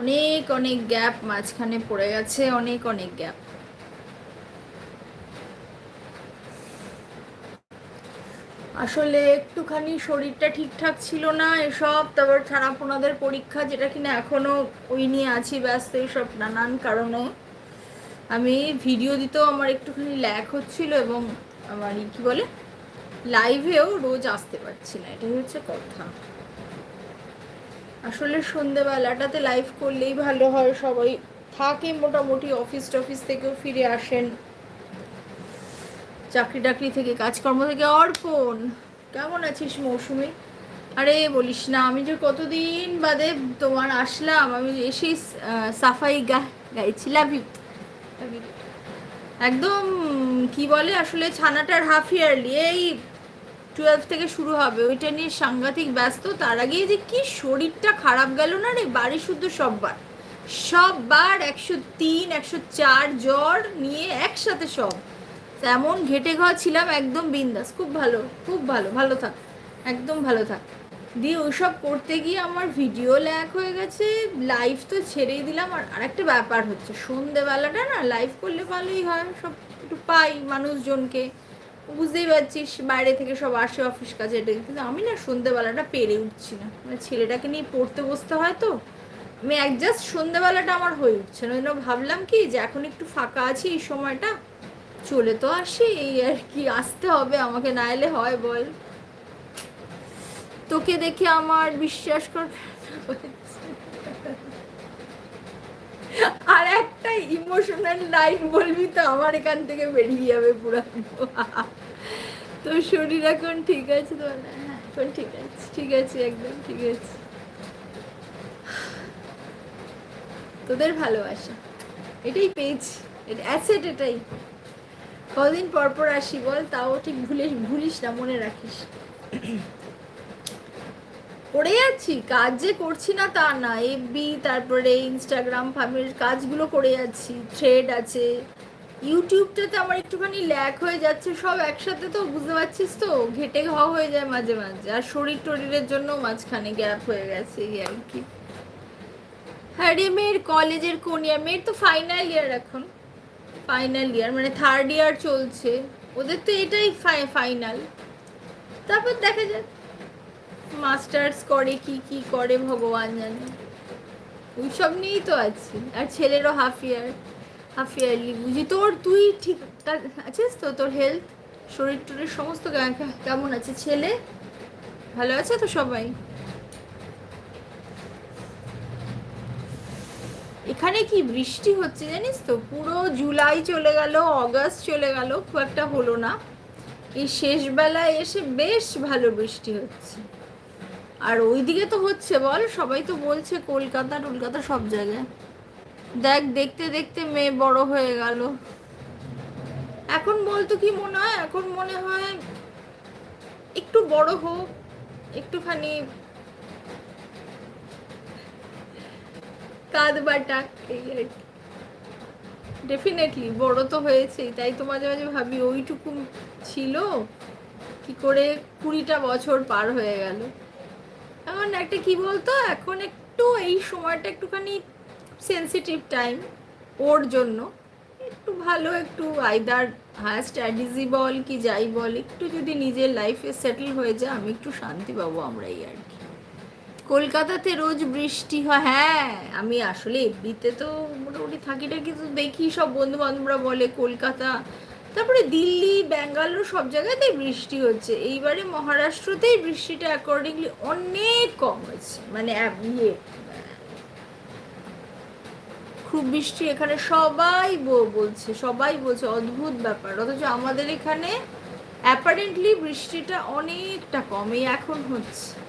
অনেক অনেক গ্যাপ মাঝখানে পড়ে গেছে, অনেক অনেক গ্যাপ। আসলে একটুখানি শরীরটা ঠিকঠাক ছিল না, এসব, তারপর ছানাপোনাদের পরীক্ষা যেটা কিনা এখনও ওই নিয়ে আছি, ব্যস্ত এইসব নানান কারণে। আমি ভিডিও দিতেও আমার একটুখানি ল্যাক হচ্ছিল এবং আমার কি বলে? লাইভেও রোজ আসতে পারছি না, এটাই হচ্ছে কথা। আসলে সন্ধেবেলাটাতে লাইভ করলেই ভালো হয়, সবাই থাকে মোটামুটি অফিস টফিস থেকেও ফিরে আসেন। চাকরি টাকরি থেকে, কাজকর্ম থেকে অর্পণ। কেমন আছিস মৌসুমি? আরে বলিস না, আমি যে কতদিন বাদে তোমার আসলাম, আমি এসেই সাফাই গা, গাইছি লাভ একদম, কি বলে আসলে, ছানাটার হাফ ইয়ারলি এই টুয়েলভ থেকে শুরু হবে, ওইটা নিয়ে সাংঘাতিক ব্যস্ত। তার আগে যে কি শরীরটা খারাপ গেল না রে? বাড়ি শুদ্ধ সববার। সববার একশো তিন, একশো চার জ্বর নিয়ে একসাথে সব। তেমন ঘেটে ঘর ছিলাম একদম বিন্দাস। খুব ভালো খুব ভালো ভালো থাক, একদম ভালো থাক। দিয়ে ওইসব করতে গিয়ে আমার ভিডিও ল্যাক হয়ে গেছে লাইভ তো ছেড়েই দিলাম। আর আরেকটা ব্যাপার হচ্ছে, সন্ধেবেলাটা না লাইভ করলে ভালোই হয়। সব একটু পাই মানুষজনকে। বুঝতেই পারছিস, বাইরে থেকে সব আসে অফিস কাজে কিন্তু আমি না সন্ধেবেলাটা পেরে উঠছি না। মানে ছেলেটাকে নিয়ে পড়তে বসতে হয় তো, আমি অ্যাডজাস্ট সন্ধেবেলাটা আমার হয়ে উঠছে না। ওই ভাবলাম কি যে এখন একটু ফাঁকা আছি এই সময়টা, চলে তো আসি, এই আর কি, আসতে হবে, আমাকে না এলে হয় বল। তোকে দেখে আমার বিশ্বাস কর আর একটা ইমোশনাল লাইন বলবি তো, আমার এখান থেকে বেরিয়ে যাবে পুরো। তোর শরীর এখন ঠিক আছে তো? হ্যাঁ এখন ঠিক আছে। ঠিক আছে, একদম ঠিক আছে। তোদের ভালোবাসা। এটাই এটা অ্যাসেট এটাই। কদিন পর পর আসি বল, তাও ঠিক ভুলিস ভুলিস না, মনে রাখিস। করে যাচ্ছি কাজ যে করছি না তা না এফবি তারপরে ইনস্টাগ্রাম ফার্মের কাজগুলো করে যাচ্ছি থ্রেড আছে ইউটিউবটাতে আমার একটুখানি ল্যাক হয়ে যাচ্ছে, সব একসাথে তো বুঝতে পারছিস তো, ঘেটে ঘা হয়ে যায় মাঝে মাঝে, আর শরীর টরিরের জন্য মাঝখানে গ্যাপ হয়ে গেছে, এই আর কি। হ্যাঁ রে মেয়ের কলেজের কোন ইয়ার মেয়ের তো ফাইনাল ইয়ার এখন ফাইনাল ইয়ার মানে থার্ড ইয়ার চলছে, ওদের তো এটাই ফাইনাল তারপর দেখা যাক। মাস্টার্স করে কি কি করে ভগবান জানে। ওইসব নিয়েই তো আছি। আর ছেলেরও হাফ ইয়ার হাফ ইয়ারলি বুঝি। তোর, তুই ঠিক আছিস তো? তোর হেলথ শরীর টরীর সমস্ত কেমন আছে? ছেলে? ভালো আছে তো সবাই? এখানে কি বৃষ্টি হচ্ছে জানিস তো? পুরো জুলাই চলে গেল, অগাস্ট চলে গেল, খুব একটা হলো না। এই শেষ বেলায় এসে বেশ ভালো বৃষ্টি হচ্ছে। আর ওইদিকে তো হচ্ছে বল, সবাই তো বলছে কলকাতা টলকাতা সব জায়গায়। দেখ, দেখতে দেখতে মেয়ে বড় হয়ে গেল। এখন বলতো কি মনে হয়? এখন মনে হয় একটু বড় হোক, একটুখানি কাঁধ বাটাক এই আর কি। ডেফিনেটলি বড় তো হয়েছেই, তাই তো মাঝে মাঝে ভাবি, ওইটুকু ছিল, কি করে কুড়িটা বছর পার হয়ে গেল। এখন একটা কি বলতো? এখন একটু এই সময়টা একটুখানি সেন্সিটিভ টাইম ওর জন্য। একটু ভালো, একটু আইদার হায়ার স্ট্র্যাটেজি বল কি যাই বল, একটু যদি নিজের লাইফে সেটেল হয়ে যায়, আমি একটু শান্তি পাবো আমরা এই আর কি। কলকাতাতে রোজ বৃষ্টি হয় হ্যাঁ আমি আসলে এমনিতে তো মোটামুটি থাকি টাকি তো দেখি সব বন্ধু বান্ধবরা বলে, কলকাতা তারপরে দিল্লি, ব্যাঙ্গালোর সব জায়গাতেই বৃষ্টি হচ্ছে। এইবারে মহারাষ্ট্রতেই বৃষ্টিটা অ্যাকর্ডিংলি অনেক কম হয়েছে মানে ইয়ে। খুব বৃষ্টি এখানে সবাই বলছে সবাই বলছে, অদ্ভুত ব্যাপার। অথচ আমাদের এখানে অ্যাপারেন্টলি বৃষ্টিটা অনেকটা কম এই এখন হচ্ছে।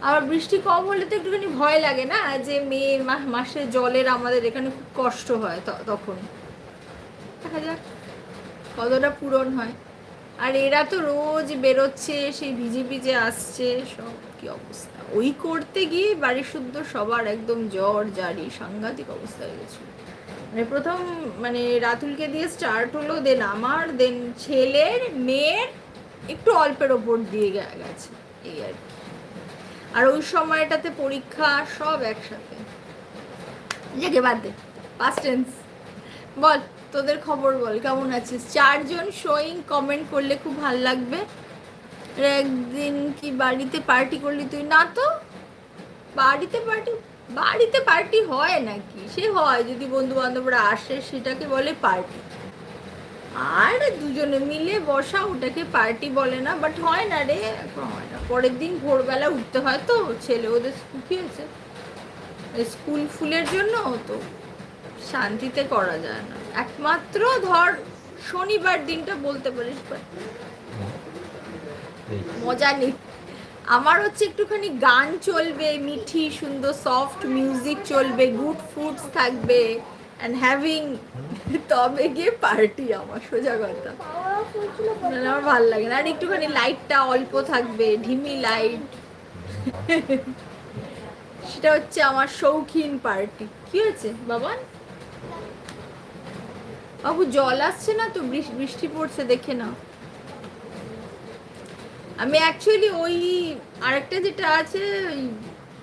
আবার বৃষ্টি কম হলে তো একটুখানি ভয় লাগে না? যে মা- মাসে জলের আমাদের এখানে খুব কষ্ট হয় তখন। দেখা যাক। কতটা পূরণ হয়। আর এরা তো রোজ বেরোচ্ছে, সেই ভিজে ভিজে আসছে, সব কি অবস্থা। ওই করতে গিয়ে বাড়ি শুদ্ধ সবার একদম জ্বর, জারি, সাংঘাতিক অবস্থা হয়ে গেছিল মানে প্রথম মানে রাতুলকে দিয়ে স্টার্ট হলো দেন আমার দেন ছেলের, মেয়ের একটু অল্পের ওপর দিয়ে গেছে, এই আর কি। আর ওই সময়টাতে পরীক্ষা সব একসাথে। বাদ দে পাস্ট টেন্স বল। তোদের খবর বল, কেমন আছিস? চারজন শোয়িং কমেন্ট করলে খুব ভালো লাগবে। একদিন কি বাড়িতে পার্টি করলি তুই? না তো। বাড়িতে পার্টি বাড়িতে পার্টি হয় নাকি? সে হয় যদি বন্ধু বান্ধবরা আসে, সেটাকে বলে পার্টি আর দুজনে মিলে বসা, ওটাকে পার্টি বলে না বাট হয় না রে এখন হয় না। পরের দিন ভোরবেলা উঠতে হয় তো, ছেলে ওদের কি হয়েছে স্কুল ফুলের জন্য তো, শান্তিতে করা যায় না। একমাত্র ধর শনিবার দিনটা বলতে পারিস মজা নেই। আমার হচ্ছে একটুখানি গান চলবে মিঠি সুন্দর সফট মিউজিক চলবে গুড ফুডস থাকবে অ্যান্ড হ্যাভিং তবে গিয়ে পার্টি আমার সোজা কথা। নাহলে আমার ভালো লাগে না। আর একটুখানি লাইটটা অল্প থাকবে ঢিমি লাইট সেটা হচ্ছে আমার শৌখিন পার্টি কি হয়েছে বাবান? বাবু, জল আসছে না তো? বৃষ- বৃষ্টি পড়ছে, দেখে না আমি অ্যাকচুয়ালি ওই আরেকটা যেটা আছে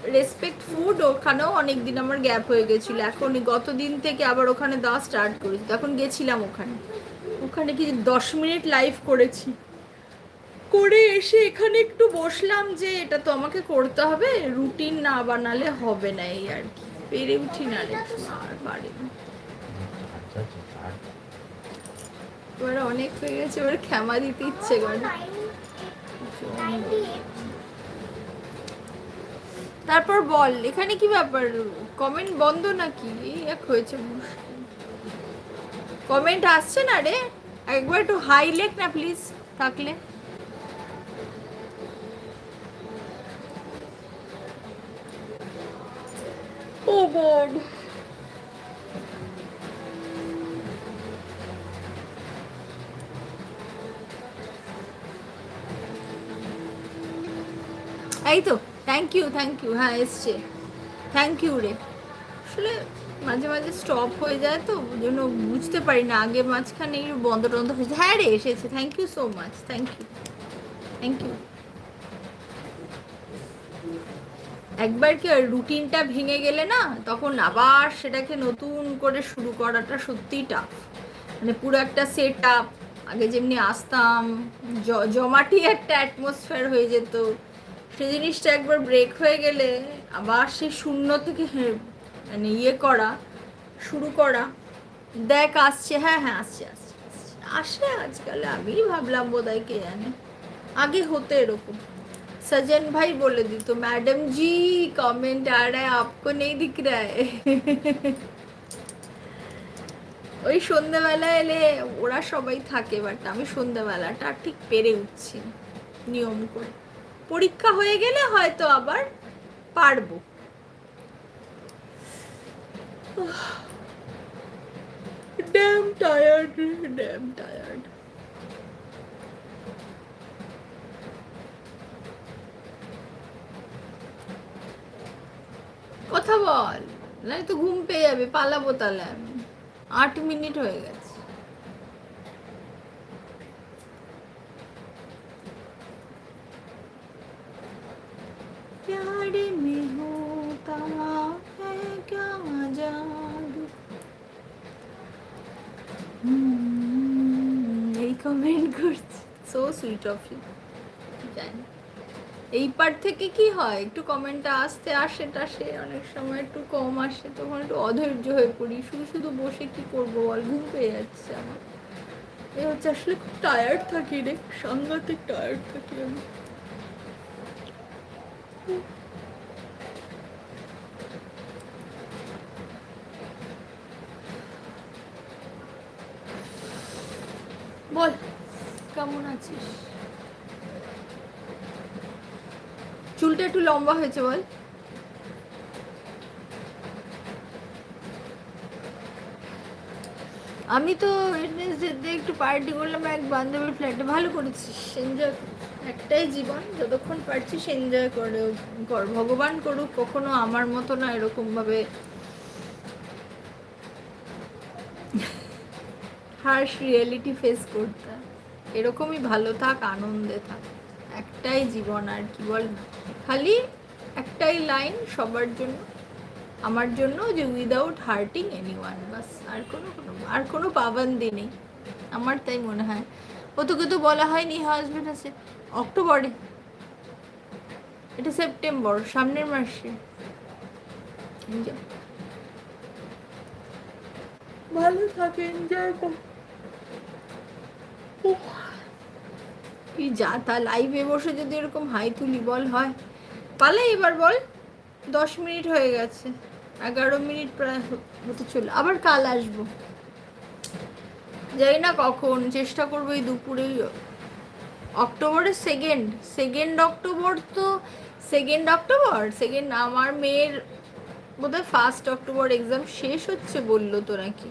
রেসপেক্ট ফুড ওখানেও অনেক দিন আমার গ্যাপ হয়ে গেছিল। এখন গত দিন থেকে আবার ওখানে দেওয়া স্টার্ট করেছি। তখন গেছিলাম ওখানে। ওখানে কি দশ মিনিট লাইভ করেছি। করে এসে এখানে একটু বসলাম যে, এটা তো আমাকে করতে হবে রুটিন না বানালে হবে না এই আর কি। পেরে উঠি না আর পারি না। এবার অনেক হয়ে গেছে, এবার ক্ষমা দিতে ইচ্ছে করে। তারপর বল, এখানে কি ব্যাপার? কমেন্ট বন্ধ নাকি? এক হয়েছে। কমেন্ট আসছে না রে? একবার একটু হাই লেখ না প্লিজ থাকলে। Oh God. এই তো থ্যাংক ইউ থ্যাংক ইউ হ্যাঁ এসছে। থ্যাংক ইউ রে। আসলে মাঝে মাঝে স্টপ হয়ে যায় তো, ওই জন্য বুঝতে পারি না। আগে মাঝখানে বন্ধ টন্ধ হয়েছে হ্যাঁ রে, এসেছে। Thank you so much thank you thank you একবার কি রুটিনটা ভেঙে গেলে না, তখন আবার সেটাকে নতুন করে শুরু করাটা সত্যিই টাফ মানে পুরো একটা সেট আপ আগে যেমনি আসতাম জমাটি একটা অ্যাটমসফিয়ার হয়ে যেত। সেই জিনিসটা একবার ব্রেক হয়ে গেলে আবার সেই শূন্য থেকে হে- মানে ইয়ে করা শুরু করা দেখ আসছে হ্যাঁ হ্যাঁ আসছে আসছে আসছে। আসে আজকাল আমি ভাবলাম বোধহয় কে জানে আগে হতো এরকম सजन भाई बोले दी तो मैडम जी कमेंट आ रहा है आपको नहीं दिख रहा है ওই সন্ধ্যেবেলা এলে ওরা সবাই থাকে বাট আমি সন্ধ্যেবেলাটা আর ঠিক পেরে উঠছি না, নিয়ম করে পরীক্ষা হয়ে গেলে হয়তো আবার পারব। ড্যাম টায়ার্ড ড্যাম টায়ার্ড কথা বল নাই তো ঘুম পেয়ে যাবে পালাবো তাহলে আমি। আট মিনিট হয়ে গেছে। प्यार में होता है क्या जादू হুম, এই কমেন্ট করছি সো সুইট অফ ইউ জানি এই পার্ট থেকে কি হয় একটু কমেন্টটা আসতে আসে টাসে অনেক সময় একটু কম আসে তখন একটু অধৈর্য হয়ে পড়ি শুধু শুধু বসে কি করবো বল ঘুম পেয়ে যাচ্ছে আমার এ হচ্ছে আসলে খুব টায়ার্ড থাকি রে সাংঘাতিক টায়ার্ড থাকি আমি বল, কেমন আছিস? চুলটা একটু লম্বা হয়েছে, বল। আমি তো ওয়েডনেসডেতে একটু পার্টি করলাম, এক বান্ধবীর ফ্ল্যাটে ভালো করেছিস এনজয় একটাই জীবন, যতক্ষণ পারছিস এনজয় করে, কর, ভগবান করুক, কখনো আমার মতো না এরকম ভাবে হার্শ রিয়েলিটি ফেস করতে। এরকমই ভালো থাক, আনন্দে থাক। একটাই জীবন, আর কি বল খালি একটাই লাইন সবার জন্য, আমার জন্য যে উইদাউট হার্টিং এনি ওয়ান বাস। আর কোনো কোনো, আর কোনো পাবন্দি নেই। আমার তাই মনে হয়। ও তোকে তো বলা হয়নি হাজবেন্ড আছে। অক্টোবরে। এটা সেপ্টেম্বর সামনের মাসে। ভালো থাকে এনজয় কর। কি যা তা লাইভে বসে যদি এরকম হাই তুলি বল হয়। পালে এবার বল দশ মিনিট হয়ে গেছে। এগারো মিনিট প্রায় হতে চলে আবার কাল আসব। যাই না কখন চেষ্টা করব এই দুপুরে অক্টোবরের সেকেন্ড সেকেন্ড অক্টোবর তো সেকেন্ড অক্টোবর? সেকেন্ড আমার মেয়ের বোধহয় ফার্স্ট অক্টোবর এক্সাম শেষ হচ্ছে বলল তো নাকি?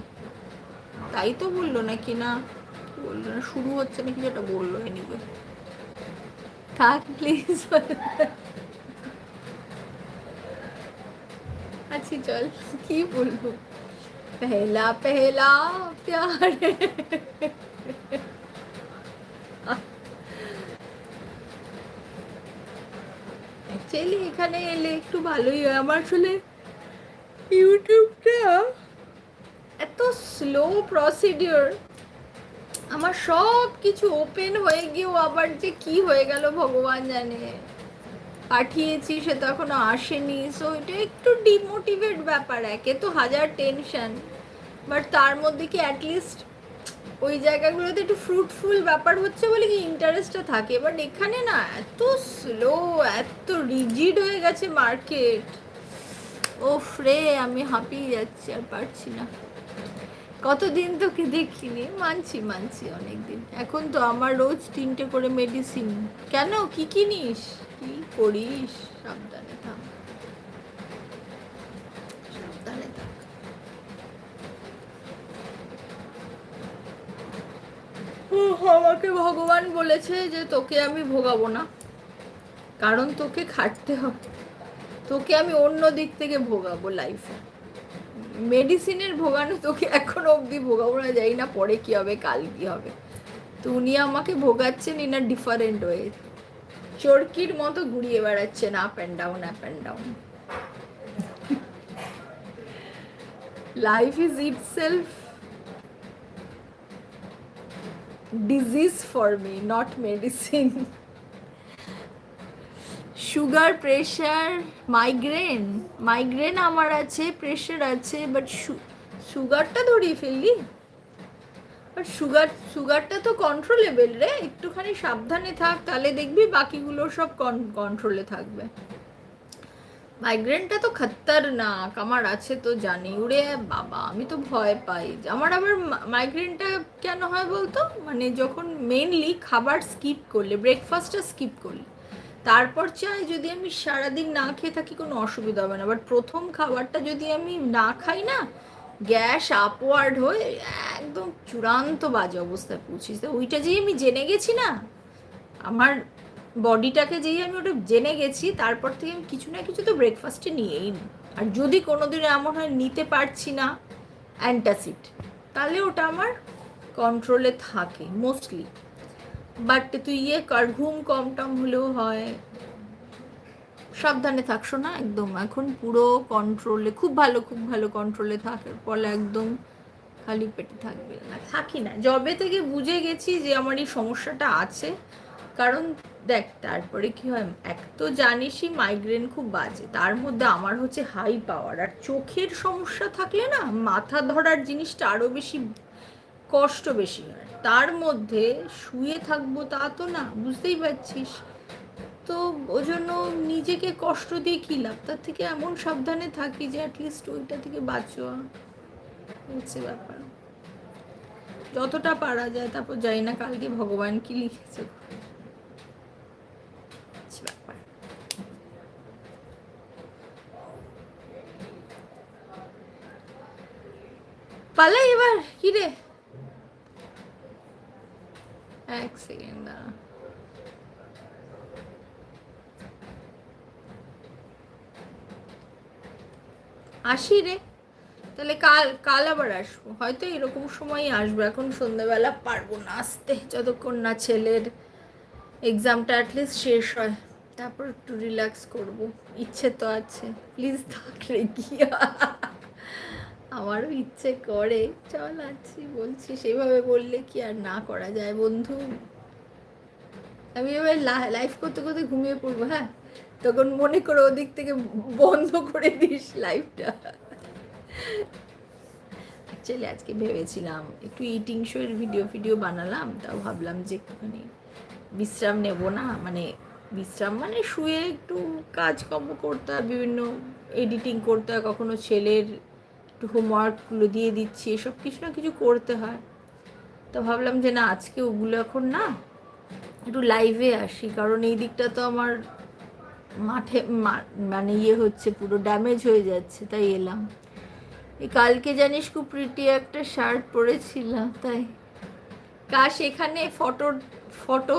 তাই তো বলল নাকি না? বলল না, শুরু হচ্ছে নাকি যেটা বলল এনিওয়ে থাক প্লিজ আচ্ছা চল, কি বলব? পহলা পহলা, প্যার। অ্যাকচুয়ালি এখানে এলে একটু ভালোই হয়। আমার আসলে ইউটিউবটা এত স্লো প্রসিডিওর আমার সব কিছু ওপেন হয়ে গিয়েও আবার যে কি হয়ে গেল ভগবান জানে। পাঠিয়েছি, সে তো এখনও আসেনি। সো এটা একটু ডিমোটিভেট ব্যাপার। একে তো হাজার টেনশন বাট তার মধ্যে কি অ্যাটলিস্ট ওই জায়গাগুলোতে একটু ফ্রুটফুল ব্যাপার হচ্ছে বলে কি ইন্টারেস্টটা থাকে। বাট এখানে না এত স্লো এত রিজিড হয়ে গেছে মার্কেট ও ফ্রে আমি হাঁপিয়ে যাচ্ছি, আর পারছি না। কতদিন তোকে দেখিনি? মানছি মানছি অনেকদিন। এখন তো আমার রোজ তিনটে করে মেডিসিন কেন? কি কিনিস? কি করিস? সাবধানে থাক উহ, আমাকে ভগবান বলেছে যে তোকে আমি ভোগাবো না। কারণ তোকে খাটতে হবে। তোকে আমি অন্য দিক থেকে ভোগাবো লাইফে মেডিসিনের ভোগানো তোকে এখনও অবধি ভোগাবো না যাই না পরে কি হবে কাল কি হবে। তো উনি আমাকে ভোগাচ্ছেন ইন আ ডিফারেন্ট ওয়ে চরকির মতো ঘুরিয়ে বেড়াচ্ছেন up and down up and down life is itself disease for me not medicine sugar pressure migraine migraine আমার আছে প্রেশার আছে বাট সুগারটা ধরিয়ে ফেললি? বাট সুগার সুগারটা তো কন্ট্রোলেবেল রে। একটুখানি সাবধানে থাক, তাহলে দেখবি বাকিগুলো সব কন্ট্রোলে থাকবে। মাইগ্রেনটা তো খতরনাক, আমার আছে তো জানি। উড়ে বাবা, আমি তো ভয় পাই। আমার আবার মাইগ্রেনটা কেন হয় বলতো? মানে যখন মেনলি খাবার স্কিপ করলে ব্রেকফাস্টটা স্কিপ করলে, তারপর চাই যদি আমি সারাদিন না খেয়ে থাকি, কোনো অসুবিধা হবে না। বাট প্রথম খাবারটা যদি আমি না খাই না, গ্যাস আপওয়ার্ড হয়ে একদম চূড়ান্ত বাজে অবস্থায় পৌঁছিস ওইটা যেই আমি জেনে গেছি না, আমার বডিটাকে যেই আমি ওটা জেনে গেছি, তারপর থেকে আমি কিছু না কিছু তো ব্রেকফাস্টে নিয়েই নিই আর যদি কোনোদিন এমন হয়, নিতে পারছি না অ্যান্টাসিড তাহলে ওটা আমার কন্ট্রোলে থাকে মোস্টলি বাট তুই ইয়ে কর, ঘুম কম টম হলেও হয়। সাবধানে থাকছো না, একদম। এখন পুরো কন্ট্রোলে খুব ভালো খুব ভালো কন্ট্রোলে থাকার ফলে একদম খালি পেটে থাকবে না। থাকি না। জবে থেকে বুঝে গেছি যে আমার এই সমস্যাটা আছে, কারণ দেখ, তারপরে কি হয়, এক তো জানিসই মাইগ্রেন খুব বাজে, তার মধ্যে আমার হচ্ছে হাই পাওয়ার আর চোখের সমস্যা থাকলে না, মাথা ধরার জিনিসটা আরও বেশি কষ্ট বেশি হয়। তার মধ্যে শুয়ে থাকব তা তো না, বুঝতেই পারছিস। তো ওই জন্য নিজেকে কষ্ট দিয়ে কী লাভ? তার থেকে এমন সাবধানে থাকি যে অ্যাটলিস্ট ওইটা থেকে বাঁচোয়া হচ্ছে ব্যাপার। যতটা পারা যায়, তারপর যাই না কালকে ভগবান কি লিখেছে হচ্ছে ব্যাপার পালাই এবার, কি রে? এক সেকেন্ড আসি রে। তাহলে কাল কাল আবার আসব। হয়তো এরকম সময়ই আসব। এখন সন্ধ্যাবেলা পারব না আসতে, যতক্ষণ না ছেলের এক্সামটা অ্যাটলিস্ট শেষ হয়। তারপর একটু রিল্যাক্স করব। ইচ্ছে তো আছে। প্লিজ থাক রে কি আমারও ইচ্ছে করে। চল আছি, বলছি সেভাবে বললে কি আর না করা যায় বন্ধু? আমি এবার লাইফ করতে করতে ঘুমিয়ে পড়ব হ্যাঁ? তখন মনে করে ওদিক থেকে বন্ধ করে দিস লাইফটা অ্যাকচুয়ালি আজকে ভেবেছিলাম একটু ইটিং শো এর ভিডিও ভিডিও বানালাম, তাও ভাবলাম যে একটুখানি বিশ্রাম নেব না। মানে বিশ্রাম মানে শুয়ে একটু কাজকর্ম করতে হয়, বিভিন্ন এডিটিং করতে হয়, কখনো ছেলের একটু হোমওয়ার্কগুলো দিয়ে দিচ্ছি, এসব কিছু না কিছু করতে হয়। তো ভাবলাম যে না, আজকে ওগুলো এখন না একটু লাইভে আসি, কারণ এই দিকটা তো আমার মাঠে মানে ইয়ে হচ্ছে, পুরো ড্যামেজ হয়ে যাচ্ছে, তাই এলাম। এই কালকে জানিস খুব প্রিটি একটা শার্ট পরেছিলাম, তাই। কাশ, এখানে ফটো ফটো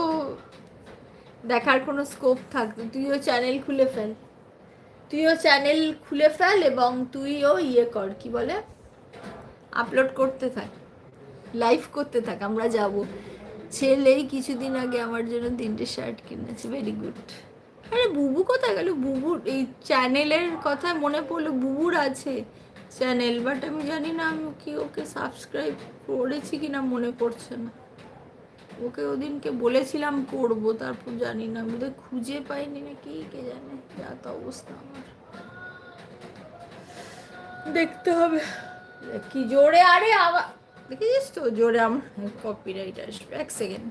দেখার কোনো স্কোপ থাকতো, তুইও চ্যানেল খুলে ফেল। তুইও চ্যানেল খুলে ফেল এবং তুইও ইয়ে কর, কি বলে? আপলোড করতে থাক লাইভ করতে থাক, আমরা যাব। ছেলেই কিছুদিন আগে আমার জন্য তিনটে শার্ট কিনেছে ভেরি গুড আরে বুবু কোথায় গেল? বুবুর এই চ্যানেলের কথা মনে পড়ল, বুবুর আছে চ্যানেল বাট আমি জানি না আমি কি ওকে সাবস্ক্রাইব করেছি কিনা, মনে পড়ছে না। ওকে ওদিনকে বলেছিলাম করব তারপর জানি না আমি খুঁজে পাইনি না কি, কে জানে, যা তো অবস্থা আমার। দেখতে হবে। কি জোরে, আরে আবার দেখেছিস তো জোরে আমার কপিরাইট আসবে, এক সেকেন্ড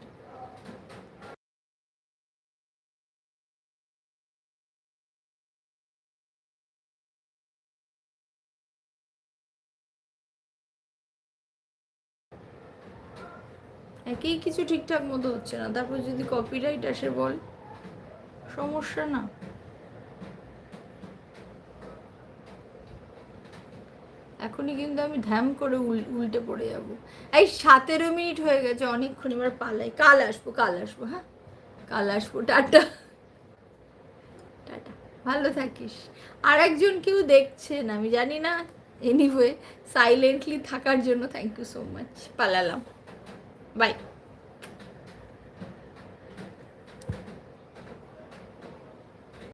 একই কিছু ঠিকঠাক মতো হচ্ছে না। তারপর যদি কপিরাইট আসে বল, সমস্যা না। এখনই কিন্তু আমি ধ্যাম করে উল- উল্টে পড়ে যাব। এই সতেরো মিনিট হয়ে গেছে, অনেকক্ষণ এবার পালাই। কাল আসব কাল আসব হ্যাঁ? কাল আসব, টাটা। টাটা। ভালো থাকিস। আর একজন কেউ দেখছেন আমি জানি না। এনিওয়ে সাইলেন্টলি থাকার জন্য থ্যাংক ইউ সো মাচ পালালাম। বাই